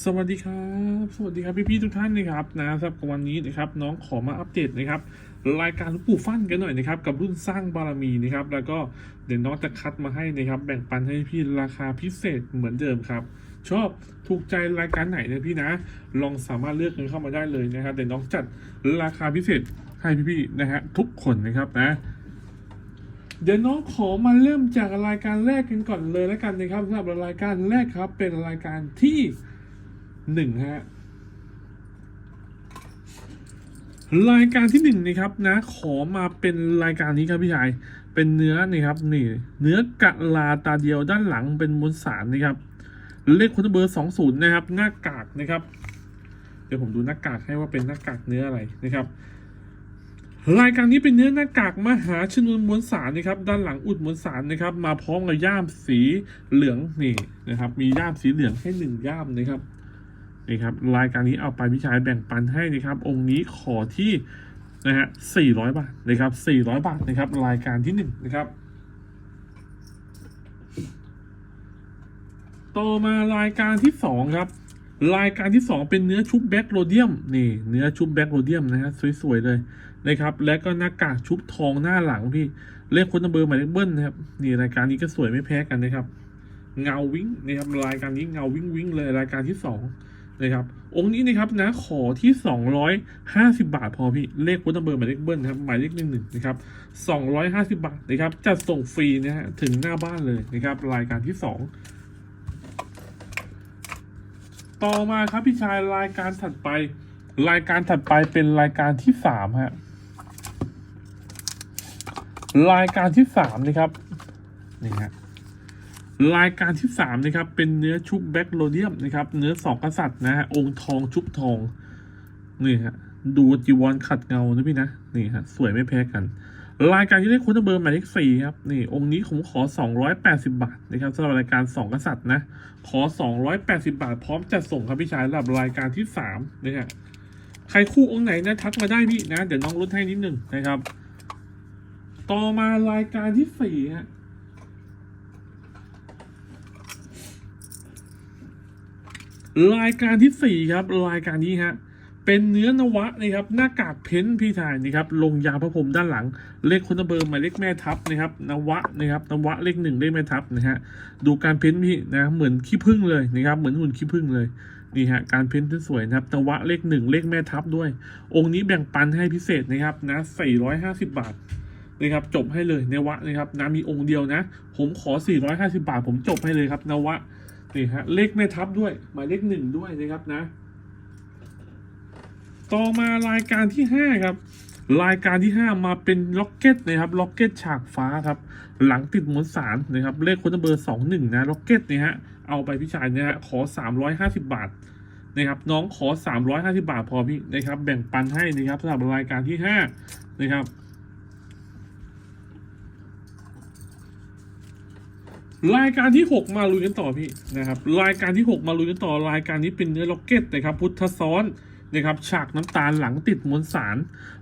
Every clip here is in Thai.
สวัสดีครับ สวัสดีครับพี่พี่ๆทุกท่านนะครับนะสำหรับวันนี้นะครับน้องขอมาอัปเดตนะครับรายการลวงปู่ฟั่นกันหน่อยนะครับกับรุ่นสร้างบารมีนะครับแล้วก็เดี๋ยวน้องจะคัดมาให้นะครับแบ่งปันให้พี่ราคาพิเศษเหมือนเดิมครับ ชอบถูกใจรายการไหนนะพี่นะ ลองสามารถเลือกกันเข้ามาได้เลยนะครับเดี๋ยวน้องจัดราคาพิเศษให้พี่ๆนะฮะทุกคนนะครับนะเดี๋ยวน้องขอมาเริ่มจากรายการแรกกันก่อนเลยแล้วกันนะครับสำหรับรายการแรกครับเป็นรายการที่ หนึ่งฮะรายการที่หนึ่งนะครับนะ ขอมาเป็นรายการนี้ครับพี่ชาย เป็นเนื้อนะครับนี่ เนื้อกะลาตาเดียวด้านหลังเป็นมวลสารนะครับ เลขคุณเบอร์สองศูนย์นะครับ หน้ากากนะครับ เดี๋ยวผมดูหน้ากากให้ว่าเป็นหน้ากากเนื้ออะไรนะครับ รายการนี้เป็นเนื้อหน้ากากมหาชนวนมวลสารนะครับ ด้านหลังอุดมวลสารนะครับ มาพร้อมกับย่ามสีเหลืองนี่นะครับ มีย่ามสีเหลืองให้หนึ่งย่ามนะครับ นี่ครับรายการนี้เอาไปพี่ชายแบ่งปันให้นะครับ องค์นี้ขอที่นะฮะสี่ร้อยบาทนะครับสี่ร้อยบาทนะครับ รายการที่หนึ่งนะครับ ต่อมารายการที่สองครับ รายการที่สองเป็นเนื้อชุบแบ็กโรเดียมนี่ เนื้อชุบแบ็กโรเดียมนะฮะสวยๆเลยนะครับ และก็หน้ากากชุบทองหน้าหลังพี่เลขคนเบอร์หมายเลขเบิ้ลนะครับนี่รายการนี้ก็สวยไม่แพ้กันนะครับ เงาวิ่งนะครับรายการนี้เงาวิ่งวิ่งเลยรายการที่สอง นะครับ องค์นี้นะครับนะขอที่สองร้อยห้าสิบาทพอพี่ เลขคนเบอร์หมายเลขเบิ้ลนะครับหมายเลขหนึ่งหนึ่งนะครับสองร้อยห้าสิบาทนะครับจัดส่งฟรีนะฮะถึงหน้าบ้านเลยนะครับ รายการที่สองต่อมาครับพี่ชายรายการถัดไป รายการถัดไปเป็นรายการที่สามฮะรายการที่สามนะครับนี่ฮะ รายการที่สามนะครับเป็นเนื้อชุบแบ็กโลเดียมนะครับเนื้อสองกษัตริย์นะฮะองค์ทองชุบทองนี่ฮะดูจีวรขัดเงานะพี่นะนี่ฮะสวยไม่แพ้กัน รายการที่ได้คุณเบอร์หมายเลขสี่ครับนี่องค์นี้ผมขอ 280 บาทนะครับสำหรับรายการสองกษัตริย์นะขอ 280 บาท พร้อมจัดส่งครับพี่ชายสำหรับรายการที่สามนะฮะใครคู่องค์ไหนนะทักมาได้พี่นะเดี๋ยวน้องลดให้นิดหนึ่งนะครับ ต่อมารายการที่สี่ฮะ รายการที่สี่ครับ รายการนี้ฮะเป็นเนื้อนวะนะครับหน้ากากเพ้นพี่ชายนะครับลงยาพระพรมด้านหลัง เลขคนเบอร์หมายเลขแม่ทัพนะครับนวะนะครับนวะเลขหนึ่งเลขแม่ทัพนะฮะดูการเพ้นพี่นะเหมือนขี้ผึ้งเลยนะครับเหมือนหุ่นขี้ผึ้งเลยนี่ฮะการเพ้นที่สวยนะครับนวะเลขหนึ่งเลขแม่ทัพด้วย องค์นี้แบ่งปันให้พิเศษนะครับนะ450 บาทนะครับจบให้เลยนวะนะครับนะมีองค์เดียวนะ ผมขอ 450 บาท ผมจบให้เลยครับนวะ นี่ฮะเลขแม่ทัพด้วยหมายเลขหนึ่งด้วยนะครับนะ ต่อมารายการที่ห้าครับ รายการที่ห้ามาเป็นล็อกเก็ตนะครับล็อกเก็ตฉากฟ้าครับ หลังติดมวลสารนะครับ เลขคนเบอร์สองหนึ่งนะล็อกเก็ตเนี่ยฮะเอาไปพี่ชายเนี่ยฮะขอสามร้อยห้าสิบาทนะครับน้องขอสามร้อยห้าสิบาทพอพี่นะครับแบ่งปันให้นะครับสำหรับรายการที่ห้านะครับ รายการที่ 6 มาลุยกันต่อพี่นะครับรายการที่ 6 มาลุยกันต่อรายการนี้เป็นเนื้อล็อกเก็ตนะครับพุทธซ้อนนะครับฉากน้ำตาลหลังติดมวลสาร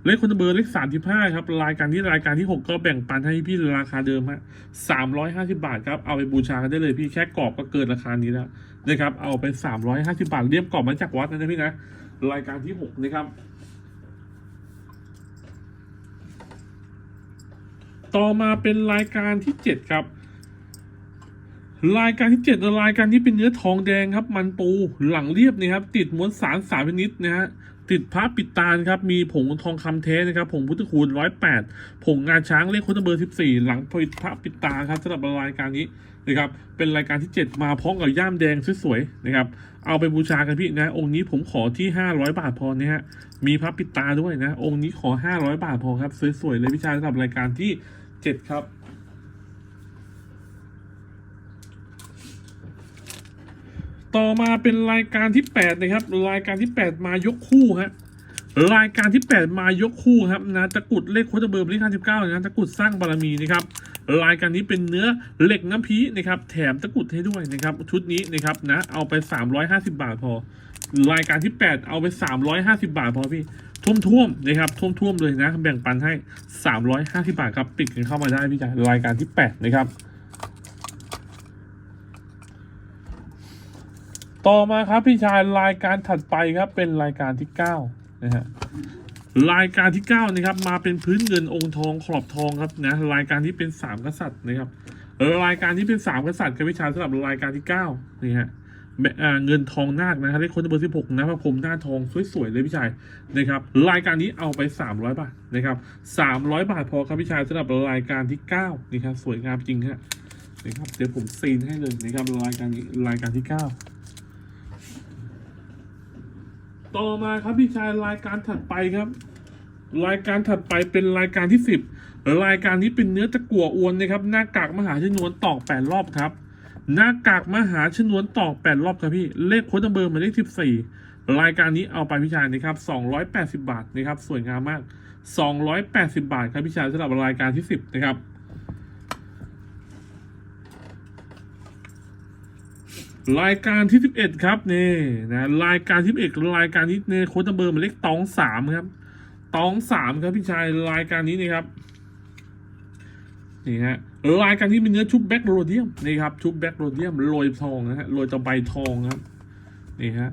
เลขคนเบอร์เลขสามสิบห้าครับรายการที่รายการที่ 6 ก็แบ่งปันให้พี่ราคาเดิมฮะสามร้อยห้าสิบาทครับเอาไปบูชากันได้เลยพี่แค่กรอบก็เกินราคานี้แล้วนะครับเอาไปสามร้อยห้าสิบาทเรียบกรอบมาจากวัดนะพี่นะรายการที่หกนะครับต่อมาเป็นรายการที่เจ็ดครับ รายการที่เจ็ดรายการนี้เป็นเนื้อทองแดงครับ มันปูหลังเรียบนะครับ ติดมวลสารสามชนิดนะฮะติดพระปิดตาครับ มีผงทองคำแท้นะครับผงพุทธคูณร้อยแปดผงงาช้างเลขคุณเบอร์สิบสี่หลังผลิตพระปิดตาครับสำหรับรายการนี้นะครับ เป็นรายการที่เจ็ดมาพร้อมกับย่ามแดงสวยๆนะครับ เอาไปบูชากันพี่นะ องค์นี้ผมขอที่ห้าร้อยบาทพอนะฮะมีพระปิดตาด้วยนะ องค์นี้ขอห้าร้อยบาทพอครับสวยๆเลยพี่ชายสำหรับรายการที่เจ็ดครับ ต่อมาเป็นรายการที่ 8 นะครับ รายการที่ 8 มายกคู่ฮะรายการที่ 8 มายกคู่ครับนะตะกุดเลขโคตรเบอร์เลข59นะตะกุดสร้างบารมีนะครับรายการนี้เป็นเนื้อเหล็กน้ำพีนะครับแถมตะกุดให้ด้วยนะครับชุดนี้นะครับนะเอาไป 350 บาทพอ รายการที่ 8 เอาไป 350 บาทพอพี่ท่วมๆนะครับท่วมๆเลยนะ แบ่งปันให้ 350 บาทครับปิดกันเข้ามาได้พี่จ๋ารายการที่ 8 นะครับ ต่อมาครับพี่ชายรายการถัดไปครับเป็นรายการที่เก้านะฮะรายการที่เก้านะครับมาเป็นพื้นเงินองค์ทองขอบทองครับนะรายการที่เป็นสามกษัตริย์นะครับรายการที่เป็นสามกษัตริย์ครับพี่ชายสำหรับรายการที่เก้านี่ฮะเงินทองนาคนะครับเลขคนเบอร์สิบหกนะพระพรมหน้าทองสวยๆเลยพี่ชายนะครับรายการนี้เอาไปสามร้อยบาทนะครับสามร้อยบาทพอครับพี่ชายสำหรับรายการที่เก้านี่ครับสวยงามจริงฮะนะครับเดี๋ยวผมซีนให้เลยนะครับรายการนี้รายการที่เก้า ต่อมาครับพี่ชายรายการถัดไปครับ รายการถัดไปเป็นรายการที่สิบรายการนี้เป็นเนื้อตะกั่วอวนนะครับ หน้ากากมหาชนวนตอกแปดรอบครับ หน้ากากมหาชนวนตอกแปดรอบครับพี่เลขโค้ดนัมเบอร์หมายเลขสิบสี่รายการนี้เอาไปพี่ชายนะครับสองร้อยแปดสิบาทนะครับสวยงามมากสองร้อยแปดสิบาทครับพี่ชายสำหรับรายการที่สิบนะครับ รายการที่สิบเอ็ดครับนี่นะรายการที่สิบเอ็ดรายการนี้เนี่ยโค้ดเบอร์มาเลขตองสามครับตองสามครับพี่ชายรายการนี้นี่ครับนี่ฮะรายการนี้เป็นเนื้อชุบแบ็กโรเดียมนี่ครับชุบแบ็กโรเดียมโรยทองนะฮะโรยตะไบทองครับนี่ฮะ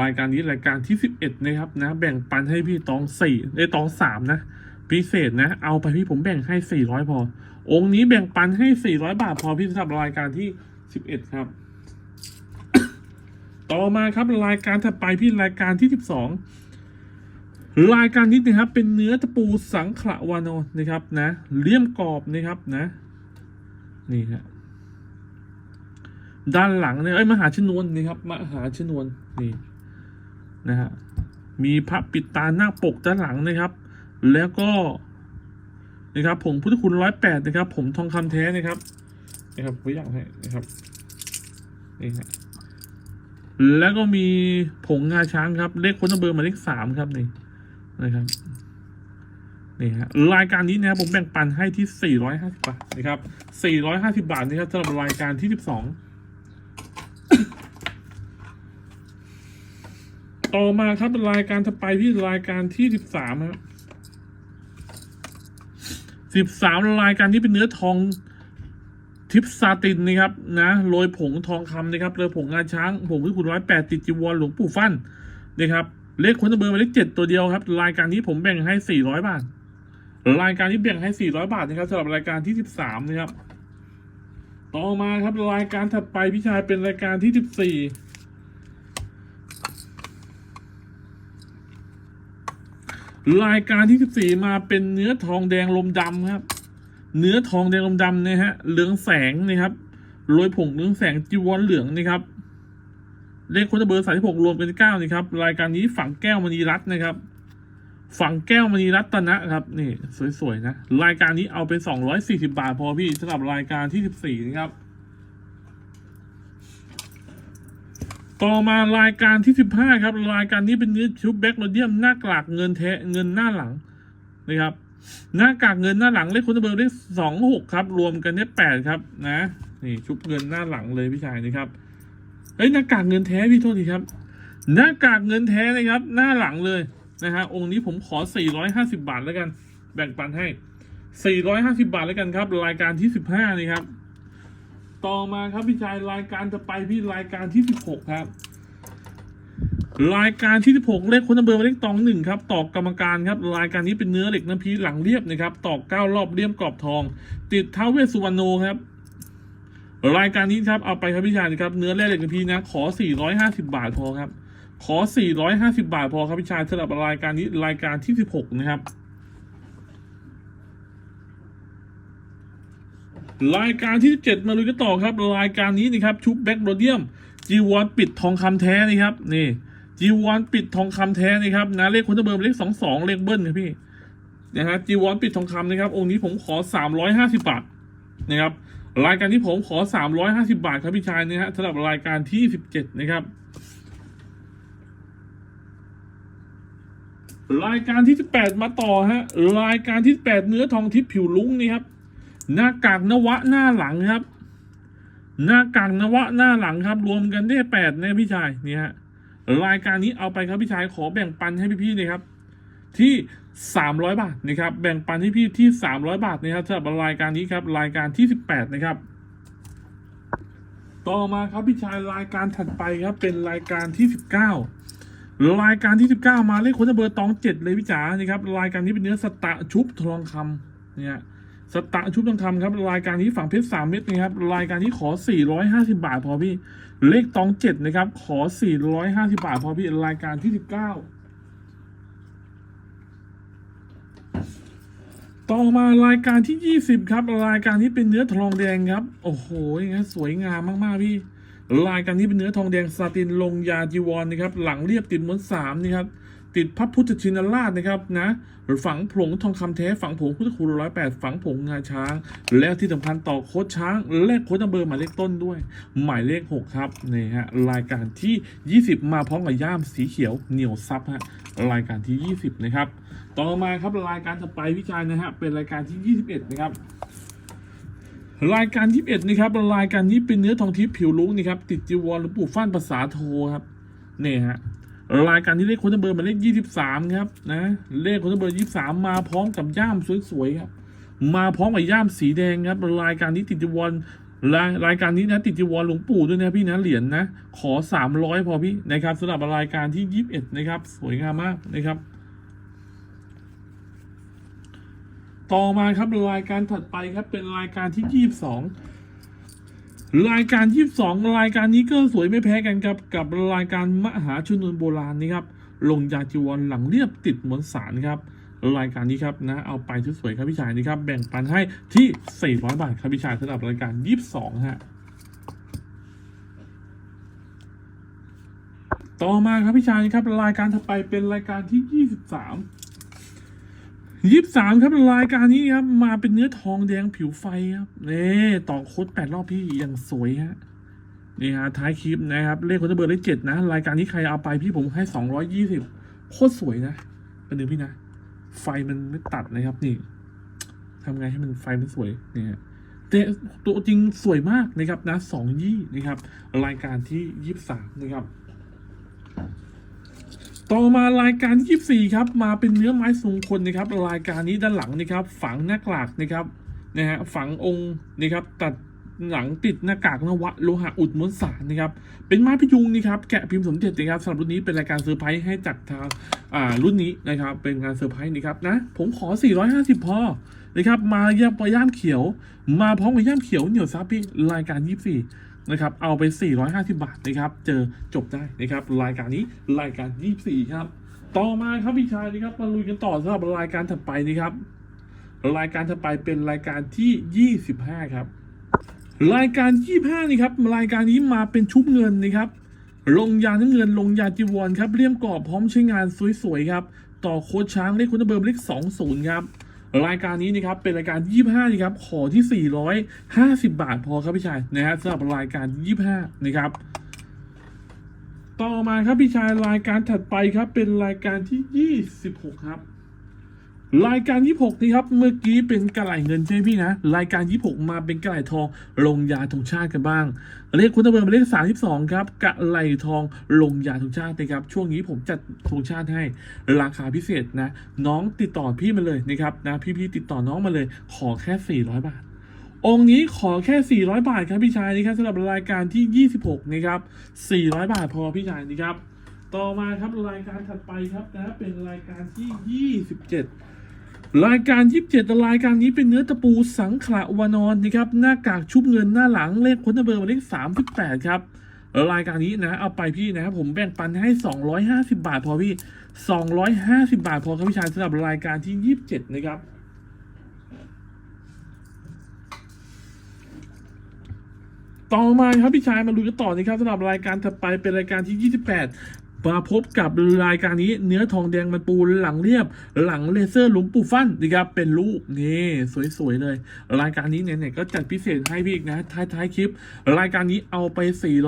รายการนี้รายการที่สิบเอ็ดนะครับนะ แบ่งปันให้พี่ตองสี่ไอ้ตองสามนะพิเศษนะ เอาไปพี่ผมแบ่งให้สี่ร้อยพอ องค์นี้แบ่งปันให้สี่ร้อยบาทพอพี่สำหรับรายการที่สิบเอ็ดครับ ต่อมาครับรายการถัดไปพี่รายการที่สิบสองรายการนี้นะครับ เป็นเนื้อตะปูสังขละวานอนนะครับนะเลี่ยมกรอบนะครับนะนี่ฮะด้านหลังเนี่ยเอ้มหาชนวนนี่ครับมหาชนวนนี่นะฮะมีพระปิดตาหน้าปกด้านหลังนะครับ แล้วก็นะครับผงพุทธคุณร้อยแปดนะครับ ผมทองคำแท้นะครับนะครับผมอยากให้นะครับนี่ฮะ แล้วก็มีผงงาช้างครับ เลขคนเบอร์หมายเลขสามครับนี่นะครับนี่ฮะรายการนี้นะครับผมแบ่งปันให้ที่สี่ร้อยห้าสิบาทนะครับสี่ร้อยห้าสิบาทนะครับสำหรับรายการที่สิบสองต่อมาครับรายการถัดไปที่รายการที่สิบสามครับสิบสามรายการนี้เป็นเนื้อทอง ทิปซาตินนะครับนะโรยผงทองคำนะครับโรยผงงาช้างผงที่คุณร้อยแปดติดจีวรหลวงปู่ฟั่นนะครับเลขคนเบอร์มาเลขเจ็ดตัวเดียวครับ รายการนี้ผมแบ่งให้สี่ร้อยบาท รายการนี้แบ่งให้สี่ร้อยบาทนะครับสำหรับรายการที่สิบสามนะครับ ต่อมาครับรายการถัดไปพี่ชายเป็นรายการที่สิบสี่รายการที่สิบสี่มาเป็นเนื้อทองแดงลมดำครับ เนื้อทองแดงลมดำเนี่ยฮะเหลืองแสงนะครับโรยผงเหลืองแสงจีวรเหลืองนะครับเลขคนเบอร์สามที่หกรวมเป็นเก้านี่ครับรายการนี้ฝั่งแก้วมณีรัตน์นะครับ ฝั่งแก้วมณีรัตนะครับนี่สวยๆนะรายการนี้เอาเป็นสองร้อยสี่สิบาทพอพี่สำหรับรายการที่สิบสี่นะครับ ต่อมารายการที่สิบห้าครับ รายการนี้เป็นเนื้อชุบแบ็กโรเดียมหน้ากลากเงินแท้เงินหน้าหลังนะครับ หน้ากากเงินหน้าหลังเลขคุณเบอร์เลขสองหกครับ รวมกันเนี่ยแปดครับ นะนี่ชุบเงินหน้าหลังเลยพี่ชายนะครับเอ้ยหน้ากากเงินแท้พี่โทษทีครับ หน้ากากเงินแท้นะครับ หน้าหลังเลยนะฮะองค์นี้ผมขอสี่ร้อยห้าสิบาทแล้วกัน แบ่งปันให้สี่ร้อยห้าสิบาทแล้วกันครับ รายการที่สิบห้านี่ครับ ต่อมาครับพี่ชายรายการจะไปพี่รายการที่สิบหกครับ รายการที่16เลขคนเบอร์หมายเลขตองหนึ่งครับตอกกรรมการครับรายการนี้เป็นเนื้อเหล็กน้ำพีหลังเรียบนะครับตอกเก้ารอบเรียบกรอบทอง ติดเท้าเวสุวรรณโนครับรายการนี้ครับเอาไปครับพี่ชายนะครับเนื้อแร่เหล็กน้ำพีนะขอ 450 บาทพอครับขอ 450 บาทพอครับพี่ชายสำหรับรายการนี้รายการที่ 16 นะครับ รายการที่ 17 มาลุยกันต่อครับ รายการนี้นะครับชุบแบ็กโรเดียมจีวอนปิดทองคำแท้นี่ครับนี่ จีวอนปิดทองคำแท้นี่ครับนะเลขคนเบอร์เลขสองสองเลขเบิ้ลครับพี่นะฮะจีวอนปิดทองคำนะครับ องค์นี้ผมขอสามร้อยห้าสิบบาทนะครับรายการที่ผมขอสามร้อยห้าสิบาทครับพี่ชายนะฮะสำหรับรายการที่สิบเจ็ดนะครับ รายการที่สิบแปดมาต่อฮะรายการที่แปดเนื้อทองทิพย์ผิวลุ้งนี่ครับหน้ากากนวะหน้าหลังครับ หน้ากากนวะหน้าหลังครับ รวมกันได้แปดเนี่ยพี่ชายนี่ฮะ รายการนี้เอาไปครับพี่ชายขอแบ่งปันให้พี่ๆนะครับ ที่สามร้อยบาทนะครับ แบ่งปันให้พี่ที่สามร้อยบาทนะครับสำหรับรายการนี้ครับรายการที่สิบแปดนะครับ ต่อมาครับพี่ชายรายการถัดไปครับเป็นรายการที่สิบเก้ารายการที่สิบเก้ามาเลขโค้ดเบอร์ตองเจ็ดเลยพี่จ๋านี่ครับรายการนี้เป็นเนื้อสตะชุบทองคำเนี่ย สตะชุบทองคำครับ รายการนี้ฝั่งเพชรสามเม็ดนะครับ รายการนี้ขอสี่ร้อยห้าสิบาทพอพี่ เลขตองเจ็ดนะครับ ขอสี่ร้อยห้าสิบาทพอพี่ รายการที่สิบเก้าต่อมารายการที่ 20 ครับ รายการที่เป็นเนื้อทองแดงครับ โอ้โหยังไงสวยงามมากๆพี่ รายการที่เป็นเนื้อทองแดงซาตินลงยาจีวรนะครับ หลังเรียบติดม้วนสามนี่ครับ ติดพระพุทธชินราชนะครับนะฝังผงทองคำแท้ฝังผงพุทธคุณร้อยแปดฝังผงงาช้าง และที่สำคัญต่อโค้ดช้าง เลขโค้ดนัมเบอร์หมายเลขต้นด้วย หมายเลขหกครับนี่ฮะรายการที่ 20 มาพร้อมกับย่ามสีเขียวเหนียวซับฮะรายการที่ 20 นะครับ ต่อมาครับรายการต่อไปพี่ชายนะฮะเป็นรายการที่ 21 นะครับรายการที่21นะครับรายการนี้เป็นเนื้อทองทิพย์ผิวลุ้งนี่ครับติดจีวรหลวงปู่ฟ้านภาษาโทครับนี่ฮะ รายการที่เลขคนเบอร์มาเลข23ครับนะเลขคนเบอร์23มาพร้อมกับย่ามสวยๆครับมาพร้อมกับย่ามสีแดงครับรายการนี้ติดจีวรรายรายการนี้นะติดจีวรหลวงปู่ด้วยนะพี่นะเหรียญนะขอ300พอพี่นะครับสำหรับรายการที่21นะครับสวยงามมากนะครับ ต่อมาครับรายการถัดไปครับเป็นรายการที่22 รายการ 22 รายการนี้ก็สวยไม่แพ้กันครับกับรายการมหาชนวนโบราณนี่ครับลงยาจีวรหลังเรียบติดมวลสารครับรายการนี้ครับนะเอาไปชุดสวยครับพี่ชายนี่ครับแบ่งปันให้ที่ 400 บาทครับพี่ชายสำหรับรายการ 22 ฮะ ต่อมาครับพี่ชายครับรายการถัดไปเป็นรายการที่ 23 ยี่สิบสามครับรายการนี้ครับมาเป็นเนื้อทองแดงผิวไฟครับนี่ต่อโค้ดแปดรอบพี่อย่างสวยฮะนี่ฮะท้ายคลิปนะครับเลขโค้ดเบอร์เลขเจ็ดนะ รายการนี้ใครเอาไปพี่ผมให้สองร้อยยี่สิบโคตรสวยนะเป็นหนึ่งพี่นะ ไฟมันไม่ตัดนะครับนี่ทำไงให้มันไฟมันสวยเนี่ยแต่ตัวจริงสวยมากนะครับนะสองยี่นะครับ รายการที่ยี่สิบสามนะครับ ต่อมารายการที่ 24 ครับ มาเป็นเนื้อไม้ทรงคนนะครับ รายการนี้ด้านหลังนะครับ ฝังหน้ากากนะครับนะฮะฝังองค์นะครับตัดหลังติดหน้ากากนวะโลหะอุดมวลสารนะครับ เป็นไม้พยุงนะครับแกะพิมพ์สมเด็จนะครับสำหรับรุ่นนี้เป็นรายการเซอร์ไพรส์ให้จากทางอ่ารุ่นนี้นะครับ เป็นงานเซอร์ไพรส์นะครับนะผมขอ 450 พอนะครับมาย่ามย่ามเขียว มาพร้อมกับย่ามเขียวเหนียวซับพี่รายการ 24 นะครับเอาไป 450 บาทนะครับ เจอจบได้นะครับ รายการนี้รายการ 24 ครับ ต่อมาครับพี่ชายนะครับมาลุยกันต่อสำหรับรายการถัดไปนะครับ รายการถัดไปเป็นรายการที่ 25 ครับ รายการ 25 นี่ครับ รายการนี้มาเป็นชุบเงินนะครับ ลงยาน้ำเงินลงยาจีวรครับเลี่ยมกรอบพร้อมใช้งานสวยๆครับ ต่อโค้ดช้างเลขคุณเบอร์เลข20 ครับ รายการนี้นะครับเป็นรายการ 25นะครับขอที่ 450 บาทพอครับพี่ชายนะฮะสำหรับรายการ 25 นะครับ ต่อมาครับพี่ชายรายการถัดไปครับเป็นรายการที่ 26 ครับ รายการ 26 นี่ครับ เมื่อกี้เป็นกระไหลเงินใช่ไหมพี่นะ รายการ 26 มาเป็นกระไหลทอง ลงยาธงชาติกันบ้าง เลขคุณตะเบิร์เลข 32 ครับกระไหลทองลงยาธงชาตินะครับ ช่วงนี้ผมจัดธงชาติให้ราคาพิเศษนะ น้องติดต่อพี่มาเลยนะครับนะพี่ๆติดต่อน้องมาเลย ขอแค่ 400 บาท องค์นี้ขอแค่ 400 บาทครับพี่ชายนะครับสำหรับรายการที่ 26 นะครับ 400 บาทพอพี่ชายนะครับ ต่อมาครับรายการถัดไปครับนะเป็นรายการที่ 27 รายการ 27รายการนี้เป็นเนื้อตะปูสังขละวานอนนะครับหน้ากากชุบเงินหน้าหลังเลขคนเบอร์มาเลข38 ครับ รายการนี้นะ เอาไปพี่นะครับผมแบ่งปันให้ 250 บาทพอพี่ 250 บาทพอครับพี่ชายสำหรับรายการที่ 27 นะครับต่อมาครับพี่ชายมาดูกันต่อนะครับสำหรับรายการถัดไปเป็นรายการที่ 28 มาพบกับรายการนี้เนื้อทองแดงมันปูหลังเรียบ หลังเลเซอร์หลุมปูฟันนะครับเป็นรูปนี่สวยๆเลย รายการนี้เนี่ยก็จัดพิเศษให้พี่อีกนะท้ายท้ายๆคลิป รายการนี้เอาไป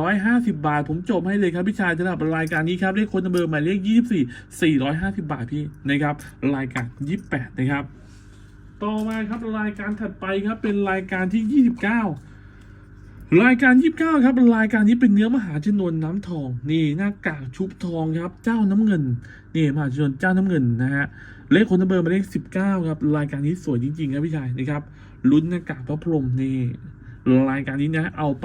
450 บาท ผมจบให้เลยครับพี่ชายสำหรับรายการนี้ครับเลขคนเบอร์หมายเลข24 450 บาทพี่นะครับรายการ 28 นะครับ ต่อมาครับรายการถัดไปครับเป็นรายการที่ 29 รายการ 29 ครับ รายการนี้เป็นเนื้อมหาชนวนน้ำทอง นี่หน้ากากชุบทองครับ เจ้าน้ำเงิน นี่มหาชนวนเจ้าน้ำเงินนะฮะ เลขคนเบอร์มาเลข 19 ครับ รายการนี้สวยจริงๆครับพี่ชายนะครับ ลุ้นหน้ากากพระพรหมนี่ รายการนี้นะ เอาไป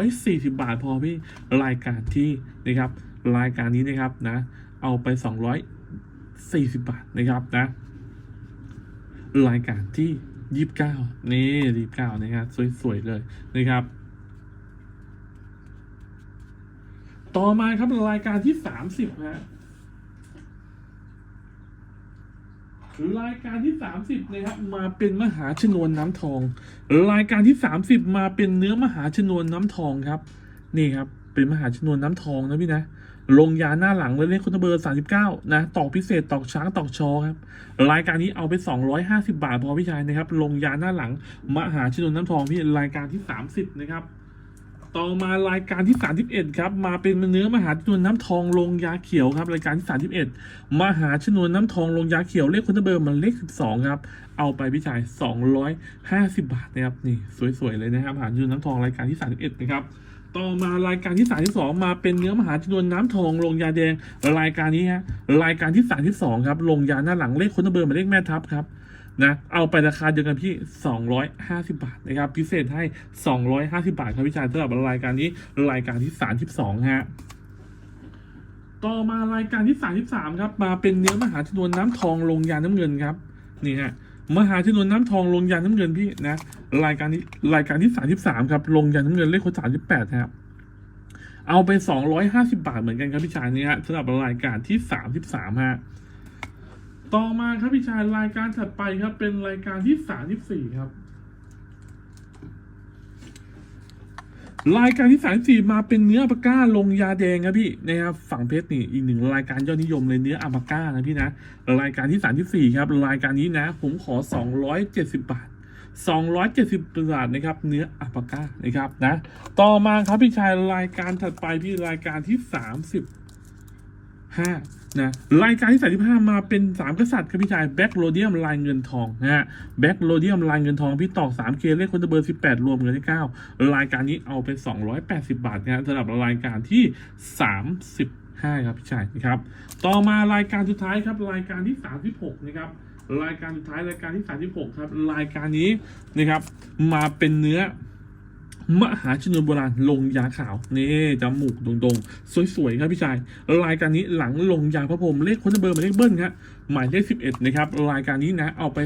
240 บาทพอพี่ รายการที่นะครับ รายการนี้นะครับนะ เอาไป 240 บาทนะครับนะ รายการที่ 29 นี่ 29 นะครับ สวยๆเลยนะครับ ต่อมาครับรายการที่30ฮะรายการที่30นะครับมาเป็นมหาชนวนน้ำทอง รายการที่30มสิบมาเป็นเนื้อมหาชนวนน้ำทองครับ นี่ครับ เป็นมหาชนวนน้ำทองนะพี่นะลงยาหน้าหลังเลยเลขคุณเบอร์39นะตอกพิเศษตอกช้างตอกชอครับ รายการนี้เอาไป250บาทพอพี่ชายนะครับ ลงยาหน้าหลัง มหาชนวนน้ำทองพี่รายการที่30นะครับ ต่อมารายการที่ 31 ครับ มาเป็นเนื้อมหาชนวนน้ำทองลงยาเขียวครับ รายการที่ 31 มหาชนวนน้ำทองลงยาเขียวเลขคุณเบอร์มันเลข 12 ครับ เอาไปพี่ชาย 250 บาทนะครับนี่สวยๆเลยนะครับมหาชนวนน้ำทองรายการที่ 31 นะครับต่อมารายการที่32มาเป็นเนื้อมหาชนวนน้ำทองลงยาแดงรายการนี้ฮะรายการที่32ครับลงยาหน้าหลังเลขคุณเบอร์มายเลขแม่ทัพครับ นะเอาไปราคาเดียวกันพี่ 250 บาทนะครับพิเศษให้ 250 บาทครับพี่ชายสำหรับรายการนี้รายการที่ 32ฮะต่อมารายการที่ 33 ครับ มาเป็นเนื้อมหาชนวนน้ำทองลงยาน้ำเงินครับนี่ฮะมหาชนวนน้ำทองลงยาน้ำเงินพี่นะรายการนี้รายการที่ 33 ครับ ลงยาน้ำเงินเลขคน38ครับเอาไป 250 บาทเหมือนกันครับพี่ชายนี่ฮะสำหรับรายการที่ 33ฮะ ต่อมาครับพี่ชายรายการถัดไปครับเป็นรายการที่34ครับ รายการที่34มสี่มาเป็นเนื้ออัปาก้าลงยาแดงครับพี่นะครับฝั่งเพชรนี่อีกหนึ่งรายการยอดนิยมเลยเนื้ออัปาก้านะพี่นะรายการที่34ครับ รายการนี้นะ ผมขอ270บบาท270บาทนะครับ เนื้ออัปาก้านะครับนะ ต่อมาครับพี่ชายรายการถัดไปพี่รายการที่ 30ห้า นะรายการที่ 35 มาเป็น 3 กษัตริย์ครับพี่ชายแบ็กโรเดียมลายเงินทองนะฮะแบ็กโรเดียมลายเงินทองพี่ตอก 3K เลขคนเบอร์ 18 รวมเงินที่9รายการนี้เอาไป 280 บาทนะฮะสำหรับรายการที่ 35 ครับพี่ชายนะครับต่อมารายการสุดท้ายครับรายการที่ 36 นะครับรายการสุดท้ายรายการที่ 36 ครับรายการนี้นะครับมาเป็นเนื้อ มหาชนวนโบราณลงยาขาวนี่จมูกโด่งๆ สวยๆ ครับพี่ชายรายการนี้หลังลงยาพระพรมเลขคนเบอร์หมายเลขเบิ้ลครับหมายเลข 11 นะครับ รายการนี้นะ เอาไป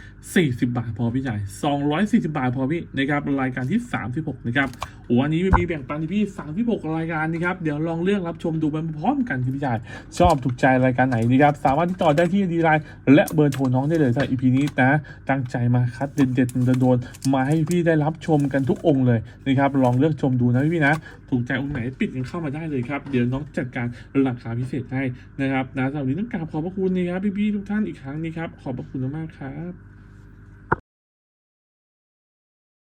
240 บาทพอพี่ชาย240 บาทพอพี่นะครับ รายการที่ 36 นะครับวันนี้มีแบ่งปันที่พี่ 36 รายการนะครับ เดี๋ยวลองเลือกรับชมดูไปพร้อมกันครับพี่ชายชอบถูกใจรายการไหนนะครับ สามารถติดต่อได้ที่ดีไลน์และเบอร์โทรน้องได้เลยสำหรับ EP นี้นะ ตั้งใจมาคัดเด็ดๆโดนๆมาให้พี่ได้รับชมกันทุกองค์เลยนะครับ ลองเลือกชมดูนะพี่นะถูกใจองค์ไหนปิดกันเข้ามาได้เลยครับ เดี๋ยวน้องจัดการราคาพิเศษให้นะครับนะสำหรับนี้ต้องกราบขอบพระคุณนะครับพี่ๆทุกท่านอีกครั้งนี้ครับ ขอบพระคุณมากครับ